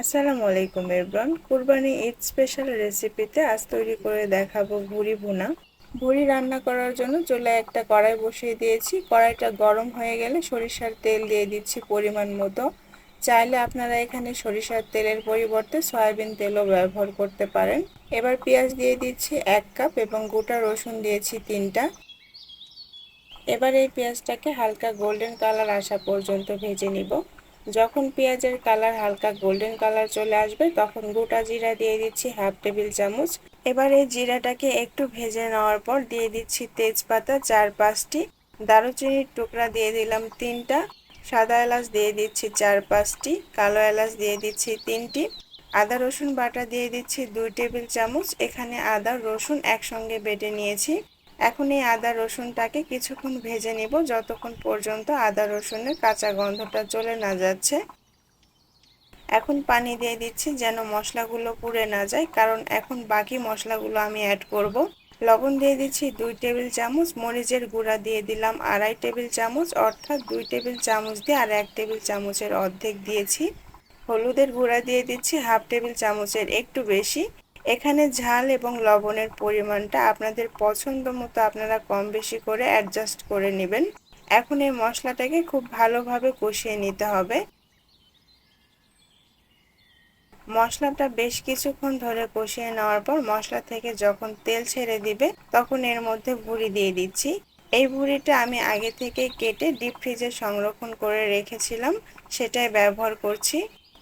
আসসালামু আলাইকুম everyone Qurbani Eid special রেসিপিতে আজ তৈরি করে দেখাবো ভুড়ি ভুনা। ভুড়ি রান্না করার জন্য চুলে একটা কড়াই বসিয়ে দিয়েছি। কড়াইটা গরম হয়ে গেলে সরিষার তেল দিয়ে দিচ্ছি পরিমাণ মতো। চাইলে আপনারা এখানে সরিষার তেলের পরিবর্তে সয়াবিন তেলও ব্যবহার করতে পারেন। এবার পেঁয়াজ দিয়ে দিচ্ছি এক কাপ এবং গোটা রসুন দিয়েছি তিনটা। এবার এই পেঁয়াজটাকে হালকা গোল্ডেন কালার আসা পর্যন্ত ভেজে নিব। যখন পেঁয়াজের কালার হালকা গোল্ডেন কালার চলে আসবে, তখন গোটা জিরা দিয়ে দিচ্ছি হাফ টেবিল চামচ। এবার এই জিরাটাকে একটু ভেজে নেওয়ার পর দিয়ে দিচ্ছি তেজপাতা চার পাঁচটি। দারুচিনির টুকরা দিয়ে দিলাম তিনটা। সাদা এলাচ দিয়ে দিচ্ছি চার পাঁচটি। কালো এলাচ দিয়ে দিচ্ছি তিনটি। আদা, রসুন বাটা দিয়ে দিচ্ছি দুই টেবিল চামচ। এখানে আদা, রসুন একসঙ্গে বেটে নিয়েছি। এখন এই আদা রসুনটাকে কিছুক্ষণ ভেজে নিব, যতক্ষণ পর্যন্ত আদা রসুনের কাঁচা গন্ধটা চলে না যাচ্ছে। এখন পানি দিয়ে দিচ্ছি যেন মশলাগুলো পুড়ে না যায়, কারণ এখন বাকি মশলাগুলো আমি অ্যাড করব। লবণ দিয়ে দিচ্ছি দুই টেবিল চামচ, মরিচের গুঁড়া দিয়ে দিলাম আড়াই টেবিল চামচ, অর্থাৎ দুই টেবিল চামচ দিয়ে আর এক টেবিল চামচের অর্ধেক দিয়েছি। হলুদের গুঁড়া দিয়ে দিচ্ছি হাফ টেবিল চামচের একটু বেশি। এখানে ঝাল এবং লবণের পরিমাণটা আপনাদের পছন্দ মতো আপনারা কম বেশি করে অ্যাডজাস্ট করে নেবেন। এখন এই মশলাটাকে খুব ভালোভাবে কষিয়ে নিতে হবে। মশলাটা বেশ কিছুক্ষণ ধরে কষিয়ে নেওয়ার পর মশলা থেকে যখন তেল ছেড়ে দিবে, তখন এর মধ্যে ভুড়ি দিয়ে দিচ্ছি। এই ভুড়িটা আমি আগে থেকে কেটে ডিপ ফ্রিজে সংরক্ষণ করে রেখেছিলাম, সেটাই ব্যবহার করছি।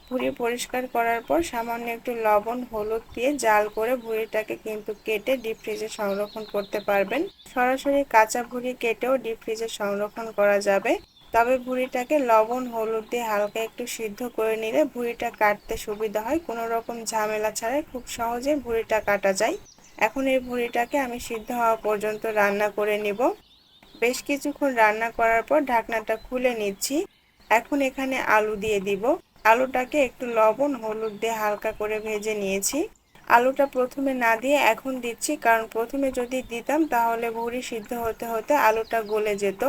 ভুড়ি পরিষ্কার করার পর সামান্য একটু লবণ, হলুদ দিয়ে জাল করে ভুঁড়িটাকে কিন্তু কেটে ডিপ ফ্রিজে সংরক্ষণ করতে পারবেন। সরাসরি কাঁচা ভুঁড়ি কেটেও ডিপ ফ্রিজে সংরক্ষণ করা যাবে। তবে ভুঁড়িটাকে লবণ, হলুদ দিয়ে হালকা একটু সিদ্ধ করে নিলে ভুঁড়িটা কাটতে সুবিধা হয়। কোনো রকম ঝামেলা ছাড়াই খুব সহজে ভুঁড়িটা কাটা যায়। এখন এই ভুঁড়িটাকে আমি সিদ্ধ হওয়া পর্যন্ত রান্না করে নিব। বেশ কিছুক্ষণ রান্না করার পর ঢাকনাটা খুলে নিচ্ছি। এখন এখানে আলু দিয়ে দিব। আলুটাকে একটু লবণ হলুদ দিয়ে হালকা করে ভেজে নিয়েছি। আলুটা প্রথমে না দিয়ে এখন দিচ্ছি, কারণ প্রথমে যদি দিতাম তাহলে ভুড়ি সিদ্ধ হতে হতে আলুটা গলে যেত,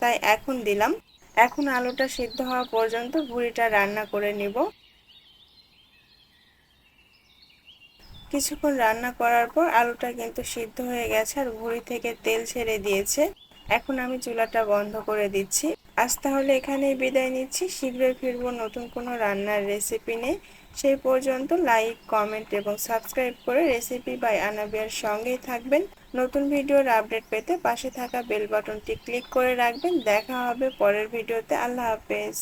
তাই এখন দিলাম। এখন আলুটা সিদ্ধ হওয়া পর্যন্ত ভুড়িটা রান্না করে নিব। কিছুক্ষণ রান্না করার পর আলুটা কিন্তু সিদ্ধ হয়ে গেছে আর ভুড়ি থেকে তেল ছেড়ে দিয়েছে। এখন আমি চুলাটা বন্ধ করে দিচ্ছি। আজ তাহলে এখানেই বিদায় নিচ্ছি। শীঘ্রই ফিরবো নতুন কোনো রান্নার রেসিপি নিয়ে। সেই পর্যন্ত লাইক কমেন্ট এবং সাবস্ক্রাইব করে রেসিপি বাই আনাবিয়ার সঙ্গেই থাকবেন। নতুন ভিডিওর আপডেট পেতে পাশে থাকা বেল বাটনটি ক্লিক করে রাখবেন। দেখা হবে পরের ভিডিওতে। আল্লাহ হাফেজ।